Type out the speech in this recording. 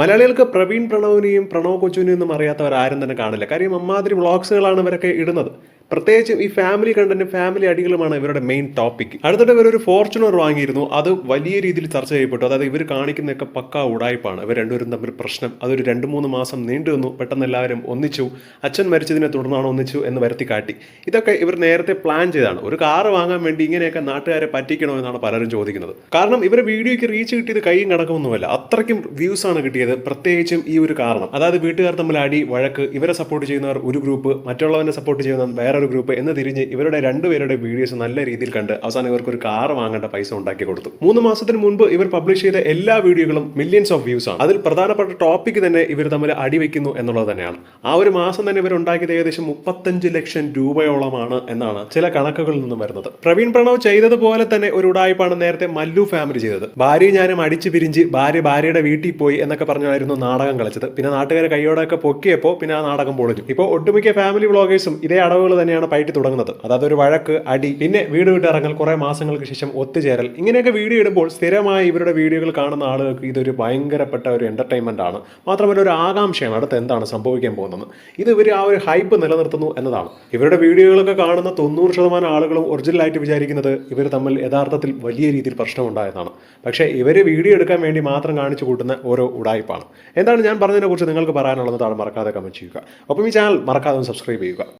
മലയാളികൾക്ക് പ്രവീൺ പ്രണവിനെയും പ്രണവ് കൊച്ചുവിനെയും ഒന്നും അറിയാത്തവർ ആരും തന്നെ കാണില്ല. കാര്യം അമ്മാതിരി വ്ളോഗ്സുകളാണ് ഇവരൊക്കെ ഇടുന്നത്. പ്രത്യേകിച്ചും ഈ ഫാമിലി കണ്ടന്റും ഫാമിലി അടികളുമാണ് ഇവരുടെ മെയിൻ ടോപ്പിക് അടുത്തിട്ട് ഇവർ ഒരു ഫോർച്യൂണർ വാങ്ങിയിരുന്നു. അത് വലിയ രീതിയിൽ ചർച്ച ചെയ്യപ്പെട്ടു. അതായത് ഇവർ കാണിക്കുന്നതൊക്കെ പക്ക ഉടായ്പാണ്. ഇവർ രണ്ടുപേരും തമ്മിൽ പ്രശ്നം. അതൊരു രണ്ട് മൂന്ന് മാസം നീണ്ടു നിന്നു. പെട്ടെന്ന് എല്ലാവരും ഒന്നിച്ചു. അച്ഛൻ മരിച്ചതിനെ തുടർന്നാണ് ഒന്നിച്ചു എന്ന് വരുത്തി കാട്ടി. ഇതൊക്കെ ഇവർ നേരത്തെ പ്ലാൻ ചെയ്താണ് ഒരു കാറ് വാങ്ങാൻ വേണ്ടി ഇങ്ങനെയൊക്കെ നാട്ടുകാരെ പറ്റിക്കണോ എന്നാണ് പലരും ചോദിക്കുന്നത്. കാരണം ഇവർ വീഡിയോയ്ക്ക് റീച്ച് കിട്ടിയത് കൈയും കണക്കൊന്നുമല്ല അത്രയ്ക്കും വ്യൂസ് ആണ് കിട്ടിയത് പ്രത്യേകിച്ചും ഈ ഒരു കാരണം. അതായത് വീട്ടുകാർ തമ്മിൽ അടി വഴക്ക് ഇവരെ സപ്പോർട്ട് ചെയ്യുന്നവർ ഒരു ഗ്രൂപ്പ് മറ്റുള്ളവനെ സപ്പോർട്ട് ചെയ്യുന്ന വേറൊരു ഗ്രൂപ്പ് എന്ന് തിരിഞ്ഞ് ഇവരുടെ രണ്ടുപേരുടെ വീഡിയോസ് നല്ല രീതിയിൽ കണ്ട് അവസാനം ഇവർക്ക് ഒരു കാർ വാങ്ങേണ്ട പൈസ ഉണ്ടാക്കി കൊടുത്തു. മൂന്ന് മാസത്തിന് മുൻപ് ഇവർ പബ്ലിഷ് ചെയ്ത എല്ലാ വീഡിയോകളും മില്യൺസ് ഓഫ് വ്യൂസ് ആണ്. അതിൽ പ്രധാനപ്പെട്ട ടോപ്പിക് തന്നെ ഇവർ തമ്മിൽ അടിവെക്കുന്നു എന്നുള്ളത് തന്നെയാണ്. ആ ഒരു മാസം തന്നെ ഇവർ ഉണ്ടാക്കിയത് ഏകദേശം മുപ്പത്തഞ്ച് ലക്ഷം രൂപയോളമാണ് എന്നാണ് ചില കണക്കുകളിൽ നിന്നും വരുന്നത്. പ്രവീൺ പ്രണവ് ചെയ്തതുപോലെ തന്നെ ഒരു ഉടായ്പാണ് നേരത്തെ മല്ലു ഫാമിലി ചെയ്തത്. ഭാര്യ ഞാനും അടിച്ചു പിരിഞ്ച് ഭാര്യ ഭാര്യയുടെ വീട്ടിൽ പോയി എന്നൊക്കെ പറഞ്ഞായിരുന്നു നാടകം കളിച്ചത്. പിന്നെ നാട്ടുകാരെ കൈയോടൊക്കെ പൊക്കിയപ്പോൾ പിന്നെ ആ നാടകം പൊളിഞ്ഞു. ഇപ്പോൾ ഒട്ടുമിക്ക ഫാമിലി വ്ളോഗേഴ്സും ഇതേ അടവുകൾ തന്നെയാണ് പയറ്റി തുടങ്ങുന്നത്. അതായത് ഒരു വഴക്ക് അടി പിന്നെ വീട് വിട്ട് ഇറങ്ങൽ കുറെ മാസങ്ങൾക്ക് ശേഷം ഒത്തുചേരൽ. ഇങ്ങനെയൊക്കെ വീഡിയോ ഇടുമ്പോൾ സ്ഥിരമായി ഇവരുടെ വീഡിയോകൾ കാണുന്ന ആളുകൾക്ക് ഇതൊരു ഭയങ്കരപ്പെട്ട ഒരു എന്റർടൈൻമെന്റ് ആണ്. മാത്രമല്ല ഒരു ആകാംക്ഷയാണ് അടുത്ത് എന്താണ് സംഭവിക്കാൻ പോകുന്നത്. ഇത് ഇവർ ആ ഒരു ഹൈപ്പ് നിലനിർത്തുന്നു എന്നതാണ്. ഇവരുടെ വീഡിയോകളൊക്കെ കാണുന്ന തൊണ്ണൂറ് ശതമാനം ആളുകളും ഒറിജിനലായിട്ട് വിചാരിക്കുന്നത് ഇവർ തമ്മിൽ യഥാർത്ഥത്തിൽ വലിയ രീതിയിൽ പ്രശ്നമുണ്ടായതാണ് പക്ഷേ ഇവർ വീഡിയോ എടുക്കാൻ വേണ്ടി മാത്രം കാണിച്ചു കൂട്ടുന്ന ഓരോ ഉടായ്പാണ്. എന്താണ് ഞാൻ പറഞ്ഞതിനെക്കുറിച്ച് നിങ്ങൾക്ക് പറയാനുള്ളത് മറക്കാതെ കമന്റ് ചെയ്യുക. ഒപ്പം ഈ ചാനൽ മറക്കാതെ സബ്സ്ക്രൈബ് ചെയ്യുക.